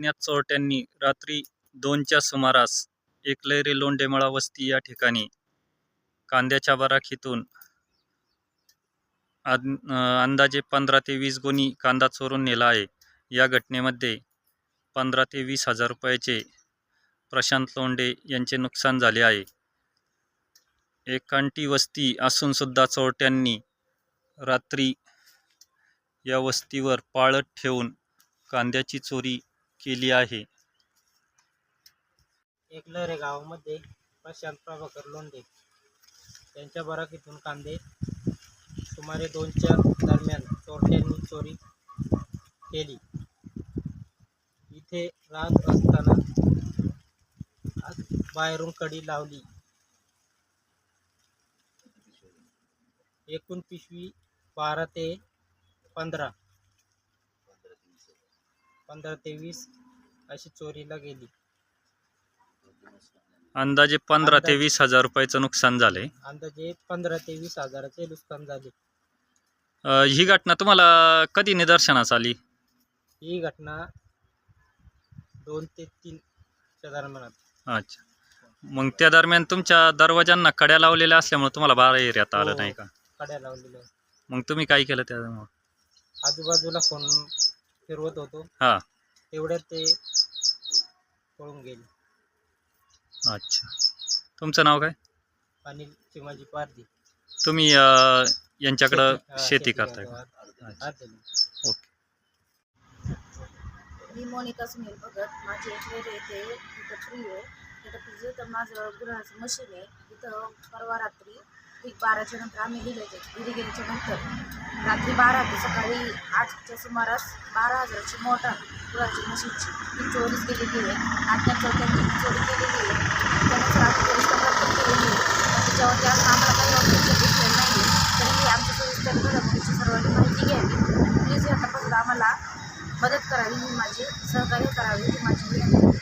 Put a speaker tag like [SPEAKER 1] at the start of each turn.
[SPEAKER 1] अज्ञात चोरट्यांनी रात्री दोनच्या सुमारास एकलैरी लोंढेमळा वस्ती या ठिकाणी कांद्याच्या बराखीतून अं, अंदाजे पंधरा ते वीस गुणी कांदा चोरून नेला आहे. या घटनेमध्ये पंधरा ते वीस हजार रुपयाचे प्रशांत लोंढे यांचे नुकसान झाले आहे. एकांटी वस्ती असूनसुद्धा चोरट्यांनी रात्री या वस्तीवर पाळत ठेवून कांद्याची चोरी केली आहे.
[SPEAKER 2] एकलरे गावामध्ये प्रशांत प्रभाकर लोंढे त्यांच्या बराकीतून कांदे सुमारे दोनच्या दरम्यान चोरट्यांनी चोरी केली. इथे राहत असताना बाहेरून कडी लावली. एकूण पिशवी बारा ते पंधरा. पंधरा ते वीस अशी चोरीला गेली.
[SPEAKER 1] अंदाजे पंधरा ते वीस हजार रुपयाचं नुकसान झाले
[SPEAKER 2] अंदाजे पंधरा ते वीस हजाराचे नुकसान झाले.
[SPEAKER 1] ही घटना तुम्हाला कधी निदर्शनास आली?
[SPEAKER 2] ही घटना दोन ते तीनच्या दरम्यानात
[SPEAKER 1] अच्छा. मग त्या दरम्यान तुमच्या दरवाजांना कड्या लावलेल्या असल्यामुळे तुम्हाला बाहेर येता आलं
[SPEAKER 2] हो.
[SPEAKER 1] नाही का?
[SPEAKER 2] कड्या लावलेल्या.
[SPEAKER 1] मग तुम्ही काय केलं त्यामुळे?
[SPEAKER 2] आजूबाजूला फोन फिरवत होतो.
[SPEAKER 1] हां.
[SPEAKER 2] तेवढ्यात ते पळून गेले.
[SPEAKER 1] अच्छा. तुमचं नाव काय?
[SPEAKER 2] अनिल चिमाजी पारदी
[SPEAKER 1] तुम्ही अं, यांच्याकडं
[SPEAKER 2] शेती- हा,
[SPEAKER 1] करताय का. ओके.
[SPEAKER 3] मी मोनिका सुनील भगत. माझी एकवेळ येथे तिथं फ्री आहे. तिथं तुझं तर माझं गृहाचं मशीन आहे. तिथं परवा रात्री ठीक बाराच्या नंतर आम्ही घरी घरी गेल्याच्यानंतर रात्री बारा ते सकाळी आठच्या सुमारास बारा हजाराची मोटर पुराची मशीनची ती चोरीच गेलेली आहे. त्यांच्यावर चौथ्यांनी चोरी केली गेली त्यानंतर आम्ही पोलीस तक्रार त्याच्यावर त्या आम्हाला काही ऑफिसचं घेतलेलं नाही तरीही आमच्या सविस्तर घडामोडीची सर्वांनी माहिती घ्यावी. प्लीज या आम्हाला मदत करावी ही माझी सहकार्य करावी ही माझी विनंती